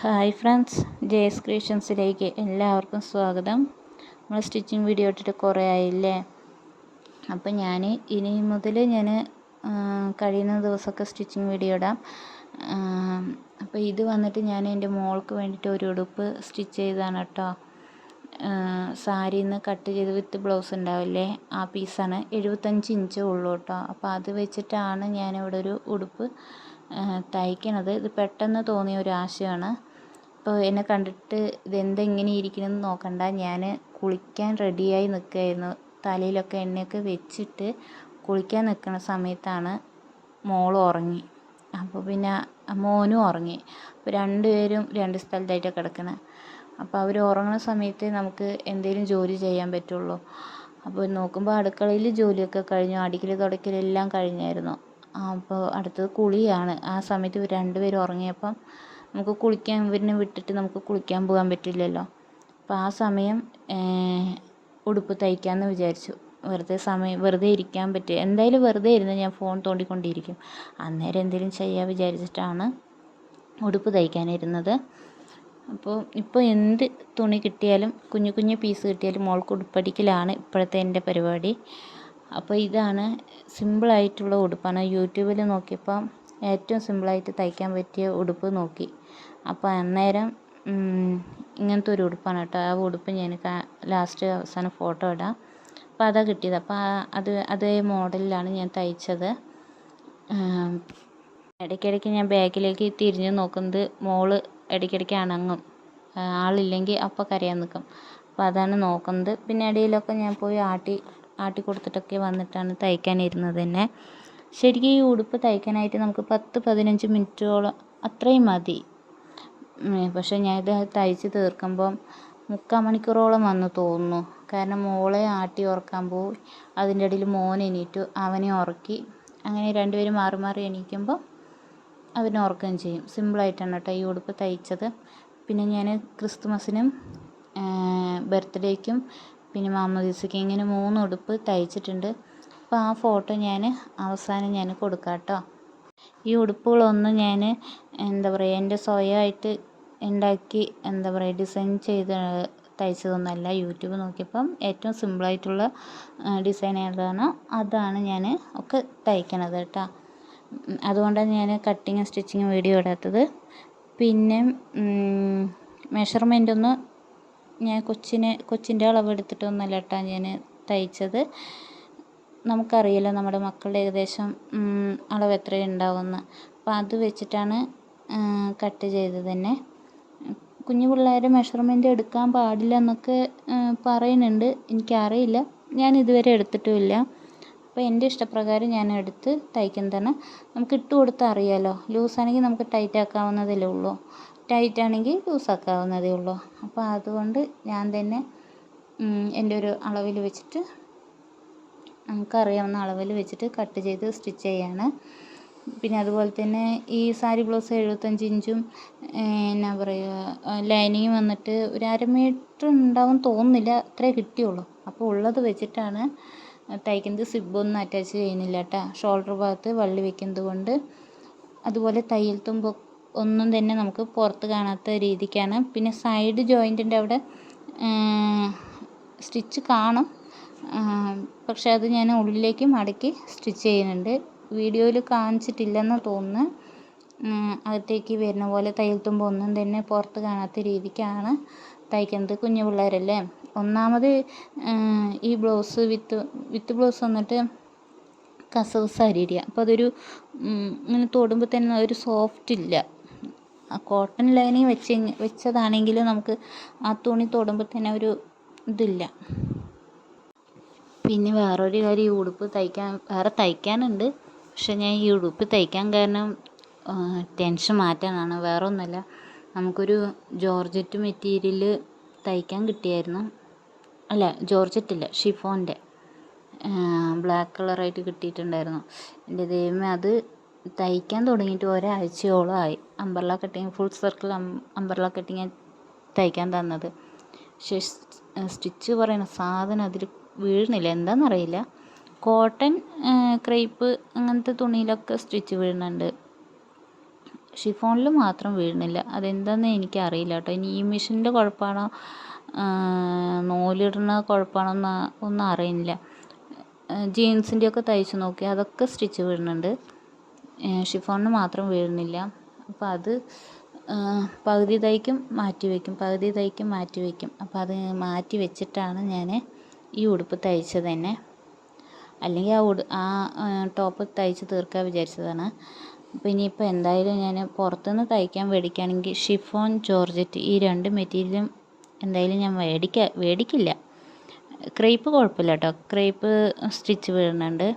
Hi friends ജേസ് ക്രിയേഷൻസിലേക്ക് എല്ലാവർക്കും സ്വാഗതം. നമ്മൾ സ്റ്റിച്ചിങ് വീഡിയോ ഇട്ടിട്ട് കുറേ ആയില്ലേ? അപ്പം ഞാൻ ഇനി മുതൽ ഞാൻ കഴിയുന്ന ദിവസമൊക്കെ സ്റ്റിച്ചിങ് വീഡിയോ ഇടാം. അപ്പോൾ ഇത് വന്നിട്ട് ഞാൻ എന്റെ മോൾക്ക് വേണ്ടിയിട്ട് ഒരു ഉടുപ്പ് സ്റ്റിച്ച് ചെയ്തതാണ് കേട്ടോ. സാരിയിൽ നിന്ന് കട്ട് ചെയ്ത് വിത്ത് ബ്ലൗസ് ഉണ്ടാവില്ലേ? ആ പീസാണ്. എഴുപത്തഞ്ച് ഇഞ്ചേ ഉള്ളൂ കേട്ടോ. അപ്പോൾ അത് വെച്ചിട്ടാണ് ഞാനിവിടെ ഒരു ഉടുപ്പ് തയ്ക്കണത്. ഇത് പെട്ടെന്ന് തോന്നിയ ഒരു ആശയമാണ്. അപ്പോൾ എന്നെ കണ്ടിട്ട് ഇതെന്തെങ്ങനെ ഇരിക്കണമെന്ന് നോക്കണ്ട. ഞാൻ കുളിക്കാൻ റെഡിയായി നിൽക്കുകയായിരുന്നു തലയിലൊക്കെ എണ്ണയൊക്കെ വെച്ചിട്ട് കുളിക്കാൻ നിൽക്കുന്ന സമയത്താണ് മോൾ ഉറങ്ങി. അപ്പോൾ പിന്നെ മോനും ഉറങ്ങി. അപ്പോൾ രണ്ടുപേരും രണ്ട് സ്ഥലത്തായിട്ടാണ് കിടക്കണത് അപ്പോൾ അവർ ഉറങ്ങുന്ന സമയത്ത് നമുക്ക് എന്തെങ്കിലും ജോലി ചെയ്യാൻ പറ്റുള്ളൂ. അപ്പോൾ നോക്കുമ്പോൾ അടുക്കളയിൽ ജോലിയൊക്കെ കഴിഞ്ഞു. അടിക്കൽ തുടക്കലെല്ലാം കഴിഞ്ഞായിരുന്നു. അപ്പോൾ അടുത്തത് കുളിയാണ്. ആ സമയത്ത് ഇവർ രണ്ടുപേരും ഉറങ്ങിയപ്പം നമുക്ക് കുളിക്കാൻ ഇവരിനെ വിട്ടിട്ട് നമുക്ക് കുളിക്കാൻ പോകാൻ പറ്റില്ലല്ലോ. അപ്പോൾ ആ സമയം ഉടുപ്പ് തയ്ക്കാമെന്ന് വിചാരിച്ചു. വെറുതെ സമയം വെറുതെ ഇരിക്കാൻ പറ്റി. എന്തായാലും വെറുതെ ഇരുന്ന് ഞാൻ ഫോൺ തോണ്ടിക്കൊണ്ടിരിക്കും. അന്നേരം എന്തെങ്കിലും ചെയ്യാൻ വിചാരിച്ചിട്ടാണ് ഉടുപ്പ് തയ്ക്കാനിരുന്നത്. അപ്പോൾ ഇപ്പോൾ എന്ത് തുണി കിട്ടിയാലും കുഞ്ഞു കുഞ്ഞു പീസ് കിട്ടിയാലും മോൾക്ക് ഉടുപ്പടിക്കലാണ് ഇപ്പോഴത്തെ എന്റെ പരിപാടി. അപ്പോൾ ഇതാണ് സിമ്പിളായിട്ടുള്ള ഉടുപ്പാണ്. യൂട്യൂബിൽ നോക്കിയപ്പോൾ ഏറ്റവും സിമ്പിളായിട്ട് തയ്ക്കാൻ പറ്റിയ ഉടുപ്പ് നോക്കി. അപ്പോൾ അന്നേരം ഇങ്ങനത്തെ ഒരു ഉടുപ്പാണ് കേട്ടോ. ആ ഉടുപ്പ് ഞാൻ ലാസ്റ്റ് അവസാനം ഫോട്ടോ ഇടാം. അപ്പോൾ അതാണ് കിട്ടിയത്. അപ്പോൾ അത് അതേ മോഡലിലാണ് ഞാൻ തയ്ച്ചത്. ഇടയ്ക്കിടയ്ക്ക് ഞാൻ ബാഗിലേക്ക് തിരിഞ്ഞ് നോക്കുന്നത് മോൾ ഇടയ്ക്കിടയ്ക്ക് അണങ്ങും. ആളില്ലെങ്കിൽ അപ്പം കരയാൻ നിൽക്കും. അപ്പോൾ അതാണ് നോക്കുന്നത്. പിന്നെ ഇടയിലൊക്കെ ഞാൻ പോയി ആട്ടി ആട്ടി കൊടുത്തിട്ടൊക്കെ വന്നിട്ടാണ് തയ്ക്കാനിരുന്നത് തന്നെ. ശരിക്കും ഈ ഉടുപ്പ് തയ്ക്കാനായിട്ട് നമുക്ക് പത്ത് പതിനഞ്ച് മിനിറ്റോളം അത്രയും മതി. പക്ഷേ ഞാൻ ഇത് തയ്ച്ച് തീർക്കുമ്പം മുക്കാൽ മണിക്കൂറോളം വന്നു തോന്നുന്നു. കാരണം മോളെ ആട്ടി ഉറക്കാൻ പോയി. അതിന്റെ ഇടയിൽ മോൻ എണീറ്റു. അവനെ ഉറക്കി. അങ്ങനെ രണ്ടുപേരും മാറി മാറി എണീക്കുമ്പോൾ അവനെ ഉറക്കുകയും ചെയ്യും. സിമ്പിളായിട്ടാണ് കേട്ടോ ഈ ഉടുപ്പ് തയ്ച്ചത്. പിന്നെ ഞാൻ ക്രിസ്തുമസിനും ബർത്ത്ഡേക്കും പിന്നെ മാമോദീസയ്ക്കും ഇങ്ങനെ മൂന്ന് ഉടുപ്പ് തയ്ച്ചിട്ടുണ്ട്. അപ്പോൾ ആ ഫോട്ടോ ഞാൻ അവസാനം ഞാൻ കൊടുക്കാം കേട്ടോ. ഈ ഉടുപ്പുകളൊന്നും ഞാൻ എന്താ പറയുക എന്റെ സ്വയമായിട്ട് ഉണ്ടാക്കി എന്താ പറയുക ഡിസൈൻ ചെയ്ത് തയ്ച്ചതൊന്നുമല്ല യൂട്യൂബ് നോക്കിയപ്പം ഏറ്റവും സിമ്പിളായിട്ടുള്ള ഡിസൈൻ ഏതാണോ അതാണ് ഞാൻ ഒക്കെ തയ്ക്കണത് കേട്ടോ. അതുകൊണ്ടാണ് ഞാൻ കട്ടിങ്ങും സ്റ്റിച്ചിങ്ങും വീഡിയോ ഇടാത്തത്. പിന്നെ മെഷർമെന്റ് ഒന്ന് ഞാൻ കൊച്ചിന് കൊച്ചിന്റെ അളവ് എടുത്തിട്ടൊന്നുമല്ല കേട്ടോ ഞാൻ തയ്ച്ചത്. നമുക്കറിയില്ല നമ്മുടെ മക്കളുടെ ഏകദേശം അളവ് എത്ര ഉണ്ടാവുമെന്ന് അപ്പോൾ അത് വെച്ചിട്ടാണ് കട്ട് ചെയ്തത് തന്നെ കുഞ്ഞു പിള്ളേർ മെഷർമെന്റ് എടുക്കാൻ പാടില്ല എന്നൊക്കെ പറയുന്നുണ്ട്. എനിക്കറിയില്ല. ഞാൻ ഇതുവരെ എടുത്തിട്ടുമില്ല. അപ്പോൾ എന്റെ ഇഷ്ടപ്രകാരം ഞാൻ എടുത്ത് തയ്ക്കുന്നതാണ്. നമുക്ക് ഇട്ട് കൊടുത്താൽ അറിയാമല്ലോ ലൂസാണെങ്കിൽ നമുക്ക് ടൈറ്റ് ആക്കാവുന്നതല്ലേ ഉള്ളൂ. ടൈറ്റ് ആണെങ്കിൽ ലൂസ് ആക്കാവുന്നതേ ഉള്ളൂ. അപ്പോൾ അതുകൊണ്ട് ഞാൻ തന്നെ എന്റെ ഒരു അളവിൽ വെച്ചിട്ട് നമുക്കറിയാവുന്ന അളവിൽ വെച്ചിട്ട് കട്ട് ചെയ്ത് സ്റ്റിച്ച് ചെയ്യാണ്. പിന്നെ അതുപോലെ തന്നെ ഈ സാരി ബ്ലൗസ് എഴുപത്തഞ്ച് ഇഞ്ചും എന്നാ പറയുക ലൈനിങ് വന്നിട്ട് ഒരു അര മീറ്റർ ഉണ്ടാവും തോന്നുന്നില്ല അത്രേ കിട്ടിയുള്ളൂ. അപ്പോൾ ഉള്ളത് വെച്ചിട്ടാണ് തയ്ക്കുന്നത് സിബൊന്നും അറ്റാച്ച് ചെയ്യുന്നില്ല കേട്ടോ ഷോൾഡർ ഭാഗത്ത് വള്ളി വെക്കുന്നത് കൊണ്ട് അതുപോലെ തയ്യൽ തുമ്പ് ഒന്നും തന്നെ നമുക്ക് പുറത്ത് കാണാത്ത രീതിക്കാണ്. പിന്നെ സൈഡ് ജോയിന്റിന്റെ അവിടെ സ്റ്റിച്ച് കാണും. പക്ഷേ അത് ഞാൻ ഉള്ളിലേക്ക് മടക്കി സ്റ്റിച്ച് ചെയ്യുന്നുണ്ട്. വീഡിയോയിൽ കാണിച്ചിട്ടില്ലെന്ന് തോന്നുന്നു. അകത്തേക്ക് വരുന്ന പോലെ തയ്യൽ തുമ്പ് ഒന്നും തന്നെ പുറത്ത് കാണാത്ത രീതിക്കാണ് തയ്ക്കുന്നത് കുഞ്ഞു പിള്ളേരല്ലേ? ഒന്നാമത് ഈ ബ്ലൗസ് വിത്ത് വിത്ത് ബ്ലൗസ് വന്നിട്ട് കസവ് സാരിയുടെയാണ് അപ്പോൾ അതൊരു ഇങ്ങനെ തൊടുമ്പോൾ തന്നെ ഒരു സോഫ്റ്റ് ഇല്ല. ആ കോട്ടൺ ലൈനിങ് വെച്ച് വെച്ചതാണെങ്കിൽ നമുക്ക് ആ തുണി തൊടുമ്പോൾ തന്നെ ഒരു ഇതില്ല. പിന്നെ വേറൊരു കാര്യം ഈ ഉടുപ്പ് തയ്ക്കാൻ വേറെ തയ്ക്കാനുണ്ട്. പക്ഷെ ഞാൻ ഈ ഉടുപ്പ് തയ്ക്കാൻ കാരണം ടെൻഷൻ മാറ്റാനാണ്. വേറെ ഒന്നുമല്ല നമുക്കൊരു ജോർജറ്റ് മെറ്റീരിയൽ തയ്ക്കാൻ കിട്ടിയായിരുന്നു. അല്ല ജോർജറ്റില്ല ഷിഫോന്റെ ബ്ലാക്ക് കളറായിട്ട് കിട്ടിയിട്ടുണ്ടായിരുന്നു. എന്റെ ദൈവമേ അത് തയ്ക്കാൻ തുടങ്ങിയിട്ട് ഒരാഴ്ചയോളം ആയി. Umbrella cutting full circle umbrella cutting തയ്ക്കാൻ തന്നത്. പക്ഷേ സ്റ്റിച്ച് പറയുന്ന സാധനം അതിൽ വീഴുന്നില്ല. എന്താണെന്നറിയില്ല കോട്ടൺ ക്രേപ്പ് അങ്ങനത്തെ തുണിയിലൊക്കെ സ്റ്റിച്ച് വീഴുന്നുണ്ട്. ഷിഫോണിൽ മാത്രം വീഴുന്നില്ല. അതെന്താണെന്ന് എനിക്കറിയില്ല കേട്ടോ. ഇനി ഈ മെഷീന്റെ കുഴപ്പമാണോ? നൂലിടുന്ന കുഴപ്പമാണോ എന്ന് ഒന്നും അറിയില്ല ജീൻസിന്റെ ഒക്കെ തയ്ച്ച് നോക്കി അതൊക്കെ സ്റ്റിച്ച് വീഴുന്നുണ്ട്. ഷിഫോണിന് മാത്രം വീഴുന്നില്ല. അപ്പോൾ അത് പകുതി തയ്ക്കും മാറ്റി വയ്ക്കും പകുതി തയ്ക്കും മാറ്റി വയ്ക്കും അപ്പോൾ അത് മാറ്റി വെച്ചിട്ടാണ് ഞാൻ ഈ ഉടുപ്പ് തയ്ച്ചത് തന്നെ. അല്ലെങ്കിൽ ആ ഉടു ആ ടോപ്പ് തയ്ച്ച് തീർക്കാൻ വിചാരിച്ചതാണ്. അപ്പോൾ ഇനിയിപ്പോൾ എന്തായാലും ഞാൻ പുറത്തുനിന്ന് തയ്ക്കാൻ മേടിക്കുകയാണെങ്കിൽ ഷിഫോൺ ജോർജറ്റ് ഈ രണ്ട് മെറ്റീരിയലും എന്തായാലും ഞാൻ മേടിക്ക മേടിക്കില്ല ക്രേപ്പ് കുഴപ്പമില്ല കേട്ടോ ക്രേപ്പ് സ്റ്റിച്ച് വീഴുന്നുണ്ട്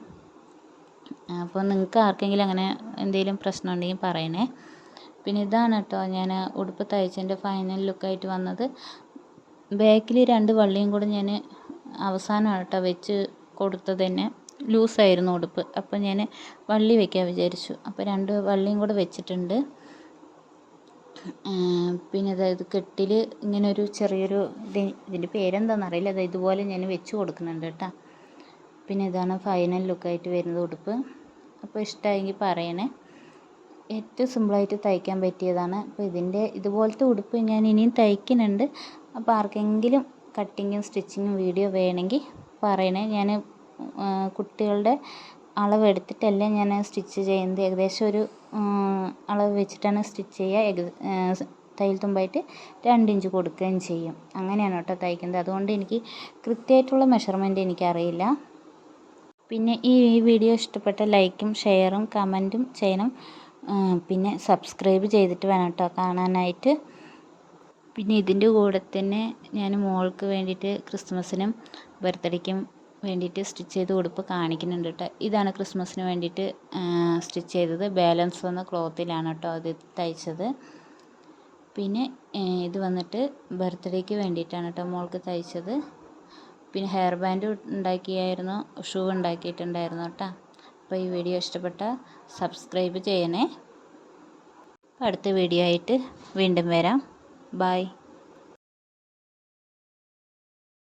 അപ്പോൾ നിങ്ങൾക്ക് ആർക്കെങ്കിലും അങ്ങനെ എന്തെങ്കിലും പ്രശ്നം ഉണ്ടെങ്കിൽ പറയണേ. പിന്നെ ഇതാണ് കേട്ടോ ഞാൻ ഉടുപ്പ് തയ്ച്ചതിന്റെ ഫൈനൽ ലുക്കായിട്ട് വന്നത്. ബാക്കിൽ രണ്ട് വള്ളിയും കൂടെ ഞാൻ അവസാനമാണ് കേട്ടോ വെച്ച് കൊടുത്തത് തന്നെ. ലൂസായിരുന്നു ഉടുപ്പ്. അപ്പോൾ ഞാൻ വള്ളി വെക്കാൻ വിചാരിച്ചു. അപ്പോൾ രണ്ട് വള്ളിയും കൂടെ വെച്ചിട്ടുണ്ട്. പിന്നെ അതായത് കെട്ടിൽ ഇങ്ങനെ ഒരു ചെറിയൊരു ഇത് ഇതിന്റെ പേരെന്താണെന്ന് അറിയില്ല. അത് ഇതുപോലെ ഞാൻ വെച്ച് കൊടുക്കുന്നുണ്ട് കേട്ടോ. പിന്നെ ഇതാണ് ഫൈനൽ ലുക്കായിട്ട് വരുന്നത് ഉടുപ്പ്. അപ്പോൾ ഇഷ്ടമായെങ്കിൽ പറയണേ. ഏറ്റവും സിമ്പിളായിട്ട് തയ്ക്കാൻ പറ്റിയതാണ്. അപ്പോൾ ഇതിന്റെ ഇതുപോലത്തെ ഉടുപ്പ് ഞാൻ ഇനിയും തയ്ക്കുന്നുണ്ട്. അപ്പോൾ ആർക്കെങ്കിലും കട്ടിങ്ങും സ്റ്റിച്ചിങ്ങും വീഡിയോ വേണമെങ്കിൽ പറയണേ. ഞാൻ കുട്ടികളുടെ അളവെടുത്തിട്ടല്ല ഞാൻ സ്റ്റിച്ച് ചെയ്യുന്നത്. ഏകദേശം ഒരു അളവ് വെച്ചിട്ടാണ് സ്റ്റിച്ച് ചെയ്യുക. തയ്യൽ തുമ്പായിട്ട് രണ്ട് ഇഞ്ച് കൊടുക്കുകയും ചെയ്യും. അങ്ങനെയാണ് കേട്ടോ തയ്ക്കുന്നത്. അതുകൊണ്ട് എനിക്ക് കൃത്യമായിട്ടുള്ള മെഷർമെന്റ് എനിക്കറിയില്ല. പിന്നെ ഈ വീഡിയോ ഇഷ്ടപ്പെട്ട ലൈക്കും ഷെയറും കമന്റും ചെയ്യണം. പിന്നെ സബ്സ്ക്രൈബ് ചെയ്തിട്ട് വേണം കേട്ടോ കാണാനായിട്ട്. പിന്നെ ഇതിന്റെ കൂടെ തന്നെ ഞാൻ മോൾക്ക് വേണ്ടിയിട്ട് ക്രിസ്മസിനും ബർത്ത്ഡേക്കും വേണ്ടിയിട്ട് സ്റ്റിച്ച് ചെയ്ത് ഉടുപ്പ് കാണിക്കുന്നുണ്ട് കേട്ടോ. ഇതാണ് ക്രിസ്മസിന് വേണ്ടിയിട്ട് സ്റ്റിച്ച് ചെയ്തത്. ബാലൻസ് വന്ന ക്ലോത്തിലാണ് കേട്ടോ അത് തയ്ച്ചത്. പിന്നെ ഇത് വന്നിട്ട് ബർത്ത്ഡേക്ക് വേണ്ടിയിട്ടാണ് കേട്ടോ മോൾക്ക് തയ്ച്ചത്. പിന്നെ ഹെയർ ബാൻഡ് ഉണ്ടാക്കിയായിരുന്നു ഷൂ ഉണ്ടാക്കിയിട്ടുണ്ടായിരുന്നു കേട്ടോ. അപ്പോൾ ഈ വീഡിയോ ഇഷ്ടപ്പെട്ട സബ്സ്ക്രൈബ് ചെയ്യണേ. അടുത്ത വീഡിയോ ആയിട്ട് വീണ്ടും വരാം. ബായ്